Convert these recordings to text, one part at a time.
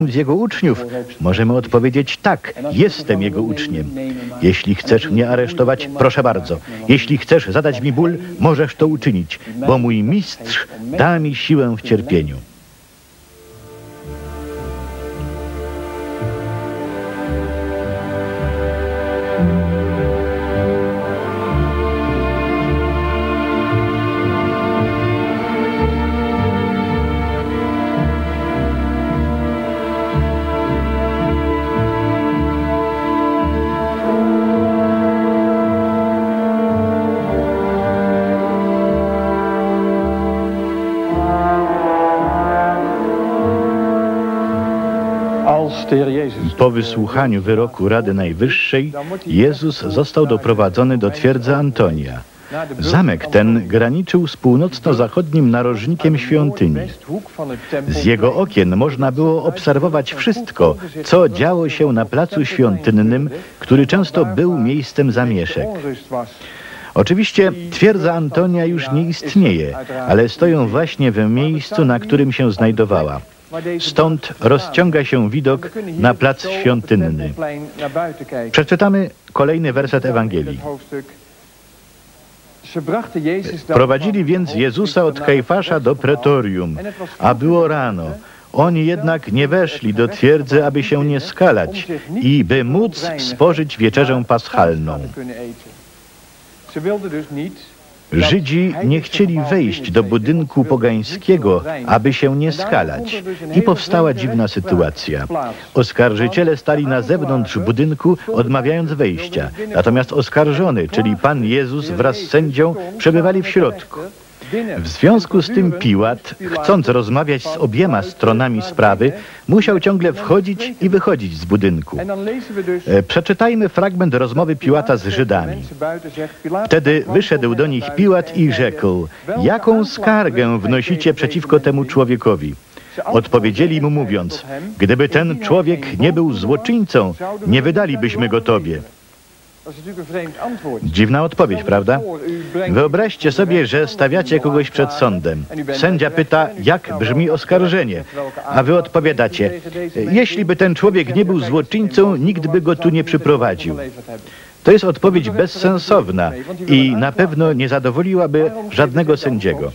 z jego uczniów, możemy odpowiedzieć tak, jestem jego uczniem. Jeśli chcesz mnie aresztować, proszę bardzo. Jeśli chcesz zadać mi ból, możesz to uczynić, bo mój mistrz da mi siłę w cierpieniu. Po wysłuchaniu wyroku Rady Najwyższej Jezus został doprowadzony do twierdzy Antonia. Zamek ten graniczył z północno-zachodnim narożnikiem świątyni. Z jego okien można było obserwować wszystko, co działo się na placu świątynnym, który często był miejscem zamieszek. Oczywiście twierdza Antonia już nie istnieje, ale stoją właśnie w miejscu, na którym się znajdowała. Stąd rozciąga się widok na plac świątynny. Przeczytamy kolejny werset Ewangelii. Prowadzili więc Jezusa od Kajfasza do pretorium, a było rano. Oni jednak nie weszli do twierdzy, aby się nie skalać i by móc spożyć wieczerzę paschalną. Żydzi nie chcieli wejść do budynku pogańskiego, aby się nie skalać. I powstała dziwna sytuacja. Oskarżyciele stali na zewnątrz budynku, odmawiając wejścia. Natomiast oskarżony, czyli Pan Jezus wraz z sędzią, przebywali w środku. W związku z tym Piłat, chcąc rozmawiać z obiema stronami sprawy, musiał ciągle wchodzić i wychodzić z budynku. E, przeczytajmy fragment rozmowy Piłata z Żydami. Wtedy wyszedł do nich Piłat i rzekł, jaką skargę wnosicie przeciwko temu człowiekowi? Odpowiedzieli mu mówiąc, gdyby ten człowiek nie był złoczyńcą, nie wydalibyśmy go tobie. Dziwna odpowiedź, prawda? Wyobraźcie sobie, że stawiacie kogoś przed sądem. Sędzia pyta, jak brzmi oskarżenie, a wy odpowiadacie, jeśli by ten człowiek nie był złoczyńcą, nikt by go tu nie przyprowadził. To jest odpowiedź bezsensowna i na pewno nie zadowoliłaby żadnego sędziego.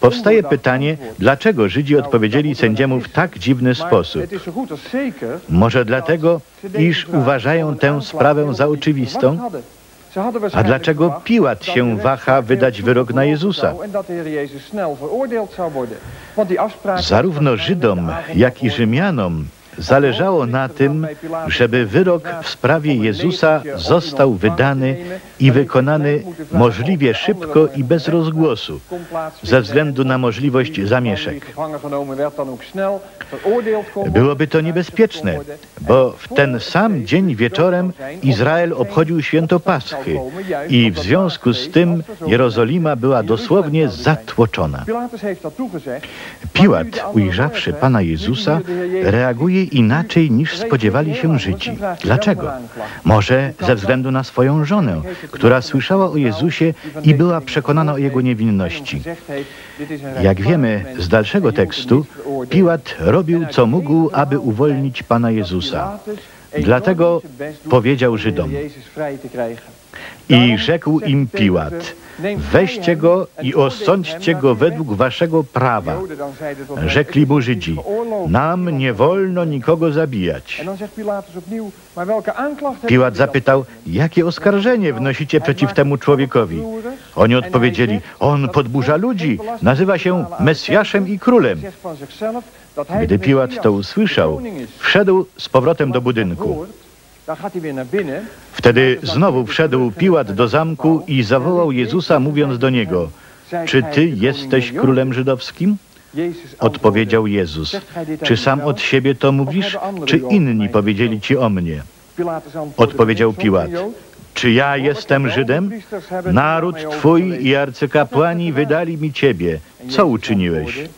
Powstaje pytanie, dlaczego Żydzi odpowiedzieli sędziemu w tak dziwny sposób. Może dlatego, iż uważają tę sprawę za oczywistą? A dlaczego Piłat się waha wydać wyrok na Jezusa? Zarówno Żydom, jak i Rzymianom Zależało na tym, żeby wyrok w sprawie Jezusa został wydany i wykonany możliwie szybko i bez rozgłosu, ze względu na możliwość zamieszek. Byłoby to niebezpieczne, bo w ten sam dzień wieczorem Izrael obchodził święto Paschy i w związku z tym Jerozolima była dosłownie zatłoczona. Piłat, ujrzawszy Pana Jezusa, reaguje inaczej niż spodziewali się Żydzi. Dlaczego? Może ze względu na swoją żonę, która słyszała o Jezusie i była przekonana o Jego niewinności. Jak wiemy z dalszego tekstu, Piłat robił co mógł, aby uwolnić Pana Jezusa. Dlatego powiedział Żydom i rzekł im Piłat, Weźcie go i osądźcie go według waszego prawa. Rzekli mu Żydzi, nam nie wolno nikogo zabijać. Piłat zapytał, jakie oskarżenie wnosicie przeciw temu człowiekowi? Oni odpowiedzieli, on podburza ludzi, nazywa się Mesjaszem i Królem. Gdy Piłat to usłyszał, wszedł z powrotem do budynku. Wtedy znowu wszedł Piłat do zamku i zawołał Jezusa, mówiąc do niego, czy ty jesteś królem żydowskim? Odpowiedział Jezus, czy sam od siebie to mówisz, czy inni powiedzieli ci o mnie? Odpowiedział Piłat, czy ja jestem Żydem? Naród Twój i arcykapłani wydali mi Ciebie. Co uczyniłeś?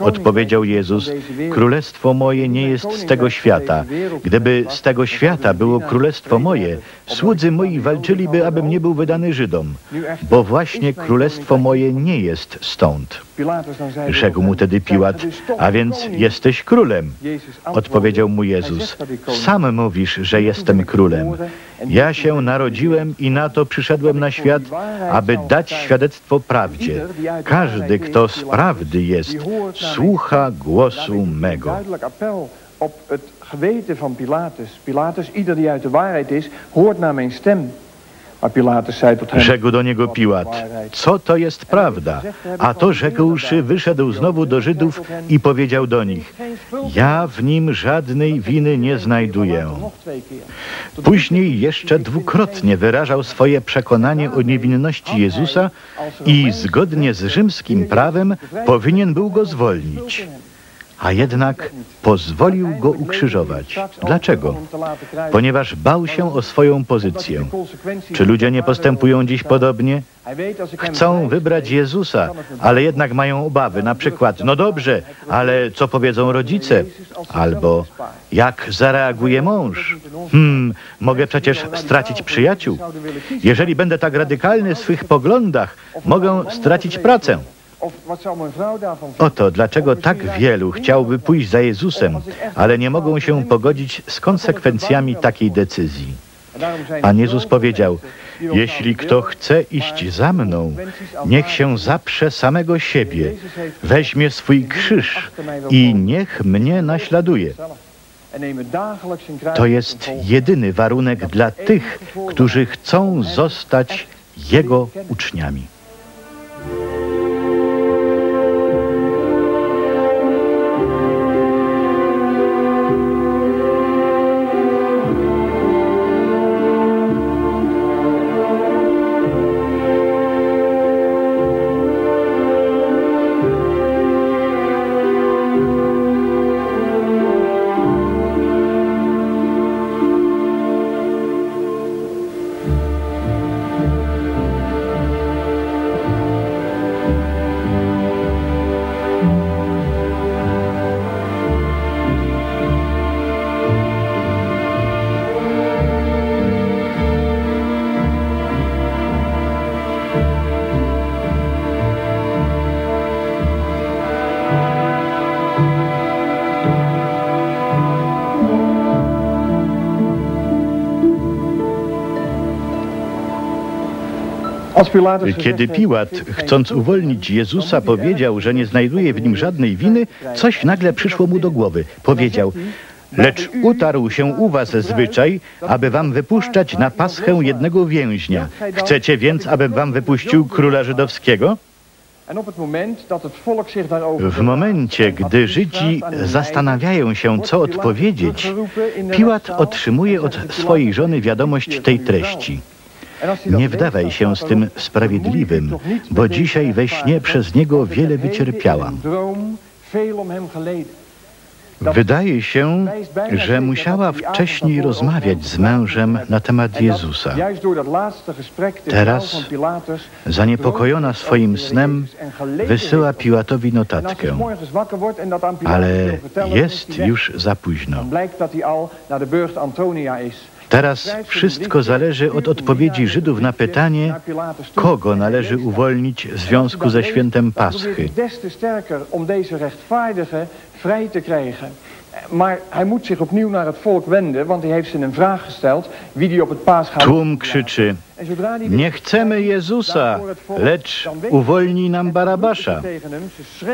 Odpowiedział Jezus, Królestwo moje nie jest z tego świata. Gdyby z tego świata było królestwo moje, słudzy moi walczyliby, abym nie był wydany Żydom, bo właśnie królestwo moje nie jest stąd. Rzekł mu tedy Piłat, a więc jesteś królem. Odpowiedział mu Jezus, sam mówisz, że jestem królem. Ja się narodziłem i na to przyszedłem na świat, aby dać świadectwo prawdzie. Każdy, kto z prawdy jest, słucha głosu mego. op het geweten van Pilatus. Pilatus, ieder die uit de waarheid is, hoort naar mijn stem. Rzekł do niego Piłat, co to jest prawda? A to rzekłszy, wyszedł znowu do Żydów i powiedział do nich, ja w nim żadnej winy nie znajduję. Później jeszcze dwukrotnie wyrażał swoje przekonanie o niewinności Jezusa i zgodnie z rzymskim prawem powinien był go zwolnić. A jednak pozwolił go ukrzyżować. Dlaczego? Ponieważ bał się o swoją pozycję. Czy ludzie nie postępują dziś podobnie? Chcą wybrać Jezusa, ale jednak mają obawy. Na przykład, no dobrze, ale co powiedzą rodzice? Albo jak zareaguje mąż? Hmm, mogę przecież stracić przyjaciół. Jeżeli będę tak radykalny w swych poglądach, mogę stracić pracę. Oto dlaczego tak wielu chciałby pójść za Jezusem, ale nie mogą się pogodzić z konsekwencjami takiej decyzji. Pan Jezus powiedział, jeśli kto chce iść za mną, niech się zaprze samego siebie, weźmie swój krzyż i niech mnie naśladuje. To jest jedyny warunek dla tych, którzy chcą zostać Jego uczniami. Kiedy Piłat, chcąc uwolnić Jezusa, powiedział, że nie znajduje w nim żadnej winy, coś nagle przyszło mu do głowy. Powiedział, lecz utarł się u was zwyczaj, aby wam wypuszczać na paschę jednego więźnia. Chcecie więc, abym wam wypuścił króla żydowskiego? W momencie, gdy Żydzi zastanawiają się, co odpowiedzieć, Piłat otrzymuje od swojej żony wiadomość tej treści. Nie wdawaj się z tym sprawiedliwym, bo dzisiaj we śnie przez niego wiele wycierpiałam. Wydaje się, że musiała wcześniej rozmawiać z mężem na temat Jezusa. Teraz, zaniepokojona swoim snem, wysyła Piłatowi notatkę. Ale jest już za późno. Teraz wszystko zależy od odpowiedzi Żydów na pytanie, kogo należy uwolnić w związku ze świętem Paschy. Tłum krzyczy, nie chcemy Jezusa, lecz uwolnij nam Barabasza.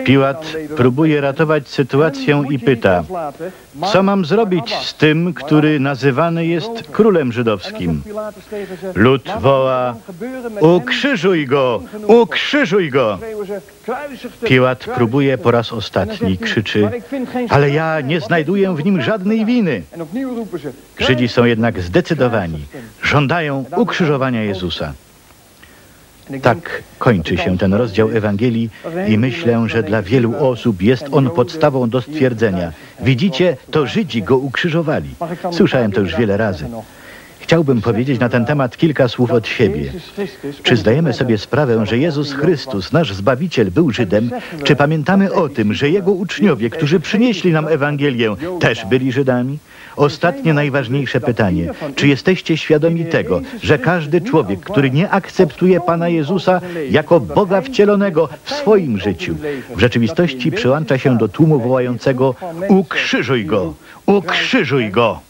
Piłat próbuje ratować sytuację i pyta, co mam zrobić z tym, który nazywany jest królem żydowskim? Lud woła, ukrzyżuj go, ukrzyżuj go. Piłat próbuje po raz ostatni, krzyczy, ale ja nie znajduję w nim żadnej winy. Żydzi są jednak zdecydowani, żądają ukrzyżowania Jezusa. Tak kończy się ten rozdział Ewangelii i myślę, że dla wielu osób jest on podstawą do stwierdzenia. Widzicie, to Żydzi go ukrzyżowali. Słyszałem to już wiele razy. Chciałbym powiedzieć na ten temat kilka słów od siebie. Czy zdajemy sobie sprawę, że Jezus Chrystus, nasz Zbawiciel, był Żydem? Czy pamiętamy o tym, że Jego uczniowie, którzy przynieśli nam Ewangelię, też byli Żydami? Ostatnie najważniejsze pytanie. Czy jesteście świadomi tego, że każdy człowiek, który nie akceptuje Pana Jezusa jako Boga wcielonego w swoim życiu, w rzeczywistości przyłącza się do tłumu wołającego ukrzyżuj Go, ukrzyżuj Go.